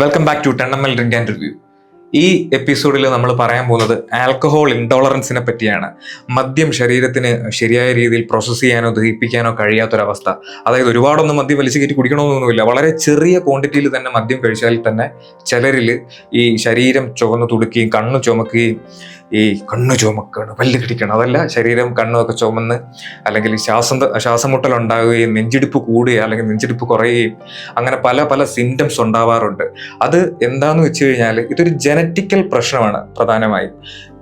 Welcome back to ടെണ്ണമൽ drink and review ഈ എപ്പിസോഡിൽ നമ്മൾ പറയാൻ പോകുന്നത് ആൽക്കഹോൾ ഇൻടോളറൻസിനെ പറ്റിയാണ്. മദ്യം ശരീരത്തിന് ശരിയായ രീതിയിൽ പ്രോസസ്സ് ചെയ്യാനോ ദഹിപ്പിക്കാനോ കഴിയാത്തൊരവസ്ഥ. അതായത് ഒരുപാടൊന്നും മദ്യം വലിച്ചു കയറ്റി കുടിക്കണമെന്നൊന്നുമില്ല. വളരെ ചെറിയ ക്വാണ്ടിറ്റിയിൽ തന്നെ മദ്യം കഴിച്ചാൽ തന്നെ ചിലരിൽ ഈ ശരീരം ചുവന്ന് തുടുക്കുകയും കണ്ണ് ചുമക്കുകയും ഈ കണ്ണു ചുമക്കണം പല്ല് കടിക്കണം. അതല്ല ശരീരം കണ്ണുമൊക്കെ ചുമന്ന് അല്ലെങ്കിൽ ശ്വാസം ശ്വാസമുട്ടൽ ഉണ്ടാവുകയും നെഞ്ചിടിപ്പ് കൂടുകയും അല്ലെങ്കിൽ നെഞ്ചിടിപ്പ് കുറയുകയും അങ്ങനെ പല പല സിംറ്റംസ് ഉണ്ടാവാറുണ്ട്. അത് എന്താന്ന് വെച്ച് കഴിഞ്ഞാൽ ഇതൊരു ജനറ്റിക്കൽ പ്രശ്നമാണ് പ്രധാനമായും.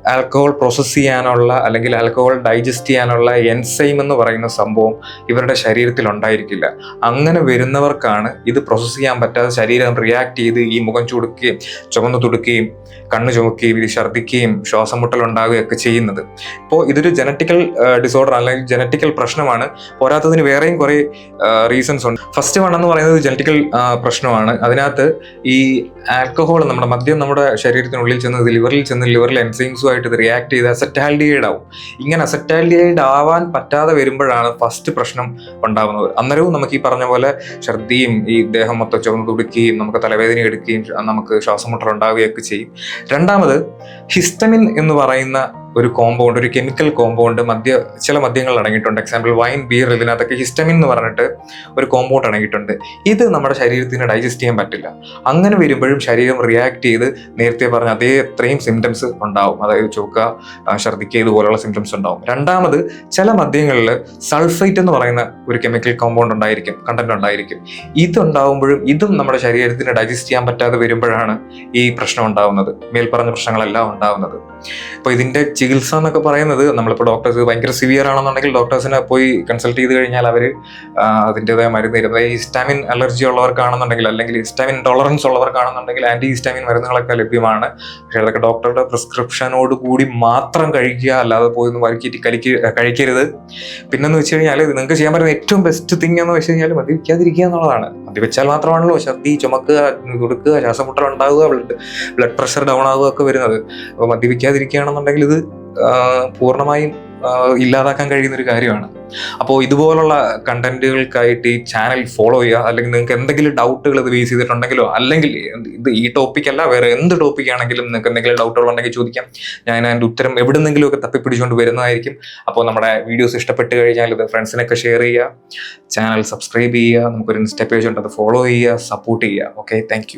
ആൽക്കഹോൾ പ്രോസസ്സ് ചെയ്യാനുള്ള അല്ലെങ്കിൽ ആൽക്കഹോൾ ഡൈജസ്റ്റ് ചെയ്യാനുള്ള എൻസൈം എന്ന് പറയുന്ന സംഭവം ഇവരുടെ ശരീരത്തിൽ ഉണ്ടായിരിക്കില്ല. അങ്ങനെ വരുന്നവർക്കാണ് ഇത് പ്രോസസ്സ് ചെയ്യാൻ പറ്റാതെ ശരീരം റിയാക്ട് ചെയ്ത് ഈ മുഖം ചുടുക്കുകയും ചുമന്നു തുടുക്കുകയും കണ്ണ് ചുമക്കുകയും ഇത് ഛർദ്ദിക്കുകയും ശ്വാസം മുട്ടൽ ഉണ്ടാവുകയൊക്കെ ചെയ്യുന്നത്. ഇപ്പോൾ ഇതൊരു ജനറ്റിക്കൽ ഡിസോർഡർ അല്ലെങ്കിൽ ജനറ്റിക്കൽ പ്രശ്നമാണ്. പോരാത്തതിന് വേറെയും കുറേ റീസൺസ് ഉണ്ട്. ഫസ്റ്റ് വൺ എന്ന് പറയുന്നത് ജനറ്റിക്കൽ പ്രശ്നമാണ്. അതിനകത്ത് ഈ ആൽക്കഹോൾ നമ്മുടെ മദ്യം നമ്മുടെ ശരീരത്തിനുള്ളിൽ ചെന്ന് ലിവറിൽ ചെന്ന് ലിവറിൽ എൻസൈംസുമായിട്ട് ഇത് റിയാക്ട് ചെയ്ത് അസറ്റാൽഡിയൈഡ് ആവും. ഇങ്ങനെ അസറ്റാൽഡിയൈഡ് ആവാൻ പറ്റാതെ വരുമ്പോഴാണ് ഫസ്റ്റ് പ്രശ്നം ഉണ്ടാകുന്നത് അന്നേരവും നമുക്ക് ഈ പറഞ്ഞ പോലെ ഛർദിയും ഈ ദേഹം മൊത്തം ചുവന്ന് തുടുക്കുകയും നമുക്ക് തലവേദന എടുക്കുകയും നമുക്ക് ശ്വാസമുട്ടൽ ഉണ്ടാവുകയൊക്കെ ചെയ്യും. രണ്ടാമത് ഹിസ്റ്റമിൻ എന്ന് പറയുന്ന ഒരു കോമ്പൗണ്ട് ഒരു കെമിക്കൽ കോമ്പൗണ്ട് മദ്യ ചില മദ്യങ്ങൾ അടങ്ങിയിട്ടുണ്ട്. എക്സാമ്പിൾ വൈൻ ബിയർ ഇതിനകത്തൊക്കെ ഹിസ്റ്റമിൻ എന്ന് പറഞ്ഞിട്ട് ഒരു കോമ്പൗണ്ട് അടങ്ങിയിട്ടുണ്ട്. ഇത് നമ്മുടെ ശരീരത്തിന് ഡൈജസ്റ്റ് ചെയ്യാൻ പറ്റില്ല. അങ്ങനെ വരുമ്പോഴും ശരീരം റിയാക്ട് ചെയ്ത് നേരത്തെ പറഞ്ഞ അതേ അത്രയും സിംറ്റംസ് ഉണ്ടാവും. അതായത് ചോക്ക ഛർദിക്ക ഇതുപോലെയുള്ള സിംറ്റംസ് ഉണ്ടാവും. രണ്ടാമത് ചില മദ്യങ്ങളിൽ സൾഫൈറ്റ് എന്ന് പറയുന്ന ഒരു കെമിക്കൽ കോമ്പൗണ്ട് ഉണ്ടായിരിക്കും കണ്ടന്റ് ഉണ്ടായിരിക്കും. ഇതുണ്ടാവുമ്പോഴും ഇതും നമ്മുടെ ശരീരത്തിന് ഡൈജസ്റ്റ് ചെയ്യാൻ പറ്റാതെ വരുമ്പോഴാണ് ഈ പ്രശ്നം ഉണ്ടാവുന്നത്. മേൽപ്പറഞ്ഞ പ്രശ്നങ്ങളെല്ലാം ഉണ്ടാവുന്നത്. അപ്പോൾ ഇതിന്റെ ചികിത്സ എന്നൊക്കെ പറയുന്നത് നമ്മളിപ്പോൾ ഡോക്ടേഴ്സ് ഭയങ്കര സിവിയർ ആണെന്നുണ്ടെങ്കിൽ ഡോക്ടേഴ്സിനെ പോയി കൺസൾട്ട് ചെയ്ത് കഴിഞ്ഞാൽ അവർ അതിന്റെതായ മരുന്ന് തരും. അതായത് ഹിസ്റ്റാമിൻ അലർജി ഉള്ളവർക്കാണെന്നുണ്ടെങ്കിൽ അല്ലെങ്കിൽ ഹിസ്റ്റാമിൻ ടോളറൻസ് ഉള്ളവർക്കാണെന്നുണ്ടെങ്കിൽ ആന്റി ഹിസ്റ്റാമിൻ മരുന്നുകളൊക്കെ ലഭ്യമാണ്. പക്ഷേ അതൊക്കെ ഡോക്ടറുടെ പ്രിസ്ക്രിപ്ഷനോട് കൂടി മാത്രം കഴിക്കുക അല്ലാതെ പോയി ഒന്ന് വരക്കിയിട്ട് കലിക്ക് കഴിക്കരുത്. പിന്നെന്ന് വെച്ച് കഴിഞ്ഞാൽ നിങ്ങൾക്ക് ചെയ്യാൻ പറ്റുന്ന ഏറ്റവും ബെസ്റ്റ് തിങ് എന്ന് വെച്ച് കഴിഞ്ഞാൽ മദ്യപിക്കാതിരിക്കുക എന്നുള്ളതാണ്. മദ്യപിച്ചാൽ മാത്രമാണല്ലോ ഛർദി ചുമക്കുക കൊടുക്കുക ശ്വാസമുട്ടൽ ഉണ്ടാവുക ബ്ലഡ് ബ്ലഡ് പ്രഷർ ഡൗൺ ആവുക ഒക്കെ വരുന്നത്. അപ്പോൾ മദ്യപിക്കാതിരിക്കുകയാണെന്നുണ്ടെങ്കിൽ ഇത് പൂർണമായും ഇല്ലാതാക്കാൻ കഴിയുന്ന ഒരു കാര്യമാണ്. അപ്പോൾ ഇതുപോലുള്ള കണ്ടന്റുകൾക്കായിട്ട് ഈ ചാനൽ ഫോളോ ചെയ്യുക അല്ലെങ്കിൽ നിങ്ങൾക്ക് എന്തെങ്കിലും ഡൗട്ടുകൾ ഇത് ബേസ് ചെയ്തിട്ടുണ്ടെങ്കിലോ അല്ലെങ്കിൽ ഇത് ഈ ടോപ്പിക്കല്ല വേറെ എന്ത് ടോപ്പിക് ആണെങ്കിലും നിങ്ങൾക്ക് എന്തെങ്കിലും ഡൗട്ടുകൾ ഉണ്ടെങ്കിൽ ചോദിക്കാം. ഞാൻ അതിന്റെ ഉത്തരം എവിടുന്നെങ്കിലും ഒക്കെ തപ്പിപ്പിടിച്ചുകൊണ്ട് വരുന്നതായിരിക്കും. അപ്പോൾ നമ്മുടെ വീഡിയോസ് ഇഷ്ടപ്പെട്ട് കഴിഞ്ഞാൽ ഇത് ഫ്രണ്ട്സിനൊക്കെ ഷെയർ ചെയ്യുക. ചാനൽ സബ്സ്ക്രൈബ് ചെയ്യുക. നമുക്കൊരു ഇൻസ്റ്റാ പേജ് ഉണ്ട് അത് ഫോളോ ചെയ്യുക സപ്പോർട്ട് ചെയ്യുക. Okay thank